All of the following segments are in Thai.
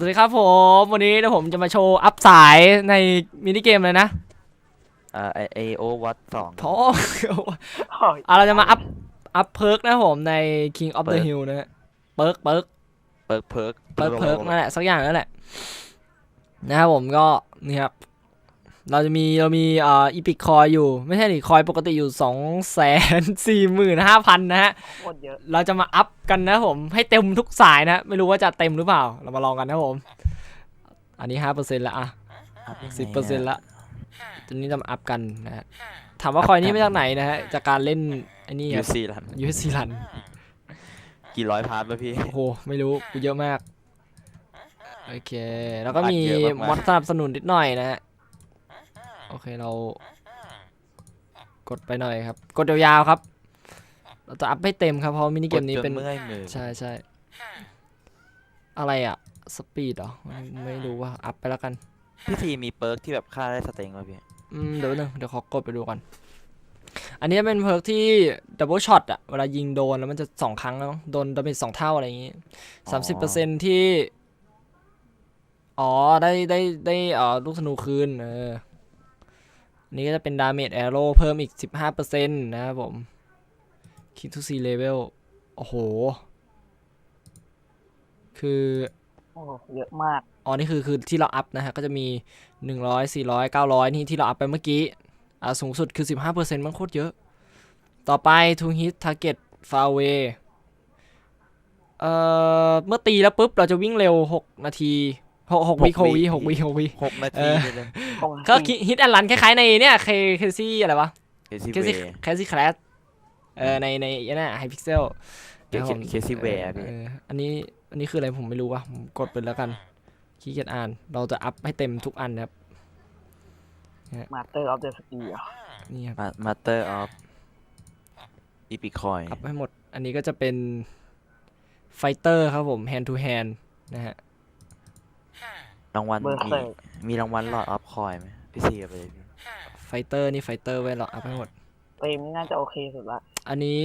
สวัสดีครับผมวันนี้เดี๋ยวผมจะมาโชว์อัพสายในมินิเกมเลยนะเอ่อไอโอวัตสองท้อโอ้ยอะเราจะมาอัพอัพเพิร์กนะครับผมใน King of the เพิร์ก Hill นะฮะเพิร์กเพิร์กเปิร์กเพิร์กเพิร์กเพิร์กนั่นแหละสักอย่างนั่นแหละนะครับผมก็นี่ครับ เราจะมีเรามีเอ่ออีพิคคอยอยู่ ไม่ใช่ดิคอยปกติอยู่สองแสนสี่หมื่นห้าพันนะฮะ โคตรเยอะ เราจะมาอัพกันนะครับผมให้เต็มทุกสายนะ ไม่รู้ว่าจะเต็มหรือเปล่า เรามาลองกันนะครับผม อันนี้ห้าเปอร์เซ็นต์ละอะสิบเปอร์เซ็นต์ละตัวนี้จะมาอัพกันนะฮะ ถามว่าคอยนี้มาจากไหนนะฮะ จากการเล่นอันนี้คยูรับซีลันยูเอสซีรัน กี่ร้อยพาร์ทป่ะพี่ โอ้โห ไม่รู้ กูเยอะมาก โอเค แล้วก็มีอัดเยอะมากๆ มอดสนับสนุนนิดหน่อยนะฮะโอ เคเรากดไปหน่อยครับ กดยาวๆครับ เราจะอัพให้เต็มครับเพราะมินิเกมนี้เป็นดจเมื่อยมือใช่ใช่อะไรอะ สปีดเหรอไม่ไม่รู้ว่าอัพไปแล้วกัน พี่ทีมีเปิร์กที่แบบฆ่าได้สเต็งป่ะพี่อืมเดี๋ยวนึงเดี๋ยวขอกดไปดูก่อน อันนี้เป็นเพิร์กที่ดับเบิลช็อตอะเวลายิงโดนแล้วมันจะสองครั้งแล้วมั้งโดนดาเมจสองเท่าอะไรอย่างงี้สามสิบเปอร์เซ็นที่ อ๋อ ได้ได้ได้เอ่อลูกธนูคืน เอออั นนี้ก็จะเป็นดาเมจแอโร่เพิ่มอีกสิบห้าเปอร์เซ็นต์นะครับผมคิดทูซีเลเวลโอ้โห คือโอ้โหเยอะมากอ๋อนี่คือคือที่เราอัพนะฮะ ก็จะมี 100 400 900 นี่ที่เราอัพไปเมื่อกี้อ่าสูงสุดคือ 15%มันโคตรเยอะ ต่อไป to hit target far away เอ่อ เมื่อตีแล้วปุ๊บ เราจะวิ่งเร็ว 6 นาที 6 6วิ6วิ6วิ6วิหกนาเอทีอเลยตรงก็ฮิตแอนลันคล้ายๆในเนี่ยเคเคซี่อะไรวะเคซี่เคเวซี่ย์เคซี่แคลสเออในในยันน่ะไฮพิกเซลเคซี่เวย์พี่เอออันนี้อันนี้คืออะไรผมไม่รู้ว่ะผมกดไปแล้วกันขี้เกียจอ่าน เราจะอัพให้เต็มทุกอันนะครับมาเตอร์ออฟเดอะสกีอะนี่ครับมาเตอร์ออฟอีพิคอยอัพให้หมด อันนี้ก็จะเป็นไฟเตอร์ครับผม hand to hand นะฮะ รางวัลเบอร์มีเซอร์มีรางวัลหลอดออฟคอยไหมพี่ซีเอาไปเลยพี่ไฟเตอร์นี่ไฟเตอร์ไว้เราอัพให้หมด เฟรมนี่น่าจะโอเคสุดละอันนี้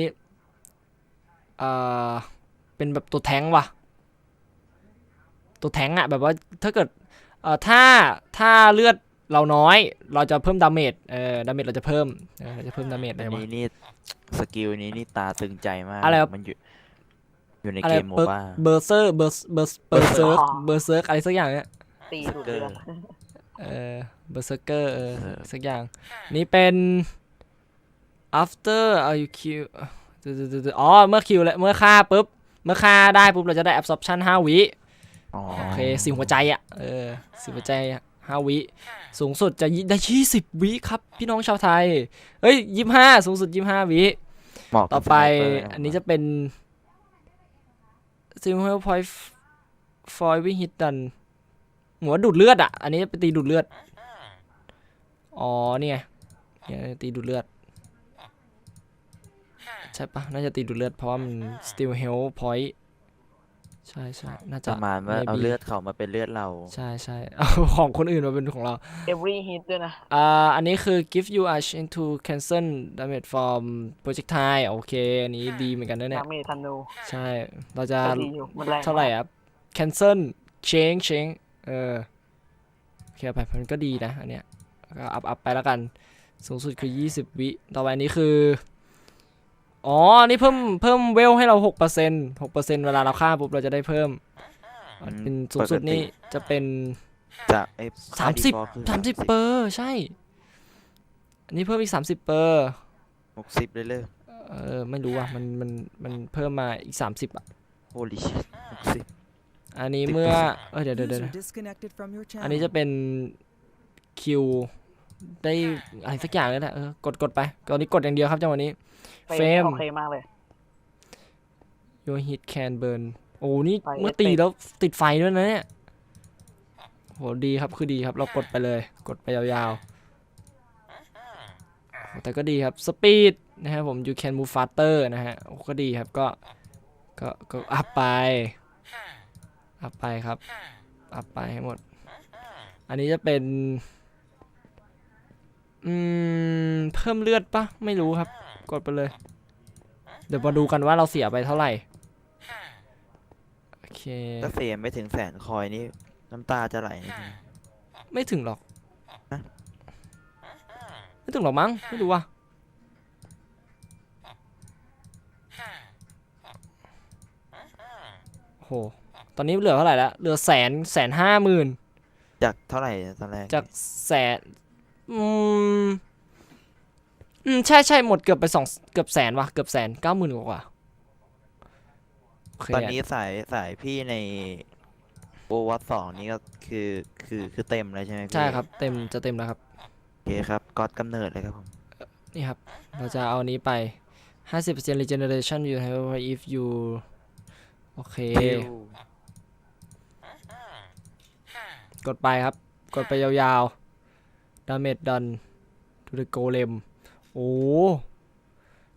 เอ่อเป็นแบบตัวแท้งว่ะ ตัวแท้งอะแบบว่าถ้าเกิดเอ่อถ้าถ้าเลือดเราน้อย เราจะเพิ่มดาเมจเออดาเมจเราจะเพิ่มเออเราจะเพิ่มดาเมจอัได้นวะ นี้นี่สกิลนี้นี่ตาตึงใจมากอะไรครับมันอยู่อยู่ในอะไรเกมโมเบิร์บ้าเบอร์เซอร์เบอร์เบอร์เบอร์เซิร์กเบอร์เซิร์กอะไรสักอย่างเนี่ย ตีดูดเดือดเออเบอร์เซอร์เกอร์เออเออสักอย่าง นี่เป็น after are you kill อ๋อ เมื่อคิวแล้วเมื่อฆ่าปุ๊บ เมื่อฆ่าได้ปุ๊บ เราจะได้ absorption 5 วิอ๋อโอเคสิหัวใจอะ เออสิหัวใจอะห้าวิ สูงสุดจะยิได้ยี่สิบวิครับ พี่น้องชาวไทย เฮ้ยยี่ห้าสูงสุดยี่ห้าวิเหมาะกับต่อไปสนเร์อันนี้จะเป็น silver point foil wing hit done หัวดูดเลือดอะ อันนี้เป็นตีดูดเลือด อ๋อเนี่ยเนี่ยตีดูดเลือด ใช่ปะน่าจะตีดูดเลือดเพราะว่ามัน still health point ใช่ใช่น่าปจะ ระมาณว่า maybe เอาเลือดเขามาเป็นเลือดเรา ใช่ใช่เอาของคนอื่นมาเป็นของเราเอฟรีฮิตด้วยนะ อ่า อันนี้คือ give you a chance to cancel damage from projectile โอเค อันนี้ดีเหมือนกันนะเนี่ยน้ำเมทันนูใช่ เราจะก็ดีอยู่มันแรงเท่าไหร่ครับ cancel change change เออโอเคไปมันก็ดีนะอันเนี้ยก็อัพอัพไปแล้วกัน สูงสุดคือ 20 วิ ต่อไปอันนี้คือ อ๋อ นี่เพิ่มเพิ่มเวลให้เรา6% 6%เวลาเราฆ่าปุ๊บเราจะได้เพิ่มอืมเป็นสูงสุดนี่จะเป็นจากไอ้สามสิบ default คือสามสิบเปอร์ใช่ อันนี้เพิ่มอีกสามสิบเปอร์หกสิบเลยเลยเออ ไม่รู้อะ มันมันมันเพิ่มมาอีกสามสิบอะ holy shit หกสิบ อันนี้เมื่อเออเดี๋ยวเดี๋ยวเดี๋ยว User disconnected from your อันนี้ channel. จะเป็นคิวได้อะไรสักอย่างนี่แหละเออกดกดไปตอนนี้กดอย่างเดียวครับจังหวะนี้เฟรมเฟรมโอเคมากเลย your hit can burn โอ้นี่ไฟเมื่อเอฟเฟกต์ตีแล้วติดไฟด้วยนะเนี่ยโหดีครับคือดีครับเรากดไปเลย กดไปยาวๆโหแต่ก็ดีครับสปีดนะครับผม you can move faster นะฮะโอ้ก็ดีครับก็ก็ก็อัพไป อัพไปครับ อัพไปให้หมด อันนี้จะเป็น อืม เพิ่มเลือดปะไม่รู้ครับ กดไปเลย เดี๋ยวมาดูกันว่าเราเสียไปเท่าไหร่ โอเค ถ้าเสียไม่ถึงแสนคอยนี่น้ำตาจะไหลนะพี่ไม่ถึงหรอกฮะไม่ถึงหรอกมั้ง ไม่รู้ว่ะโอ้โห ตอนนี้เหลือเท่าไหร่แล้วเหลือแสนแสนห้าหมื่นจากเท่าไหร่ตอนแรกจากแสนอืมอืมใช่ใช่หมดเกือบไปสองเกือบแสนว่ะเกือบแสนเก้าหมื่นกว่าโอเคตอนนี้สายสายพี่ในโอวัตสองนี่ก็คือคือคือเต็มเลยใช่ไหมพี่ใช่ครับ เต็มจะเต็มแล้วครับโอเคครับก๊อตกำเนิดเลยครับผมนี่ครับ เราจะเอาอันนี้ไป 50% regeneration you have if you โอเค กดไปครับ กดไปยาวๆ damage done to the golem โอ้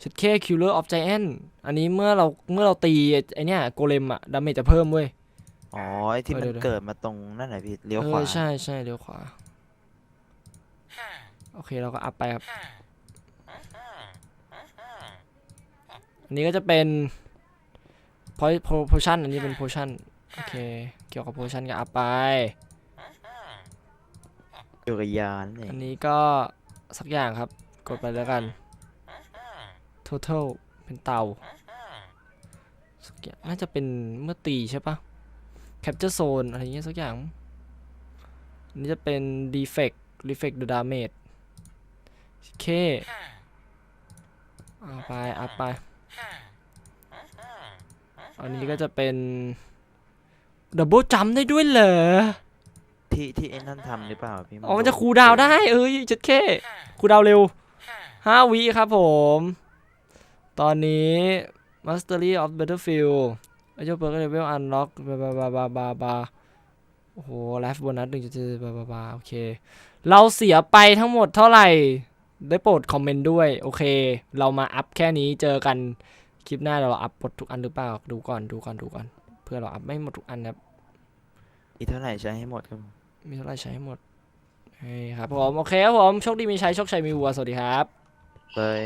ชุดแค่ killer of giant อันนี้เมื่อเราเมื่อเราตีไอเนี้ยโกเลมอะดาเมจจะเพิ่มเว้ย อ๋อไอที่เออมันเดี๋ยวๆเกิดมาตรงนั่นแหละพี่เลี้ยวเอขวาอใช่ใช่เลี้ยวขวา โอเคเราก็อัพไปครับ อันนี้ก็จะเป็น point potion อันนี้เป็น potion โอเค เกี่ยวกับ potion ก็อัพไป อยู่กับยานนี่อันนี้ก็สักอย่างครับ กดไปแล้วกัน total เป็นเตาสักอย่างน่าจะเป็นเมื่อตีใช่ปะ capture zone อะไรเงี้ยสักอย่างอันนี้จะเป็น defect reflect the damage โอเคเอาไปเอาไป อันนี้ก็จะเป็น double jump ได้ด้วยเหรอ ที่ที่ไอ้นั่นทำหรือเปล่าพี่อ๋อมันจะโดคูลดาวน์ได้เอ้ยจัดแค่คูลดาวน์เร็วห้าวิครับผม ตอนนี้ Mastery of Battlefield ไอเจ้าเปิร์กเลเวลอันล็อกบาบาบาบาบาบาโอ้โหไลฟ์โบนัสหนึ่งจุดบาบาบาโอเค เราเสียไปทั้งหมดเท่าไหร่ ได้โปรดคอมเมนต์ด้วย โอเค เรามาอัพแค่นี้เจอกันคลิปหน้าเราอัพหมดทุกอันหรือเปล่า ดูก่อนดูก่อนดูก่อน เพื่อเราอัพไม่หมดทุกอันนะครับอีเท่าไหร่ใช้ให้หมดครับผ มีเท่าไหรใช้ให้หมดเฮ้ยครับผม โอเคครับผม โชคดีมีชัยโชคชัยมีวัว สวัสดีครับเลย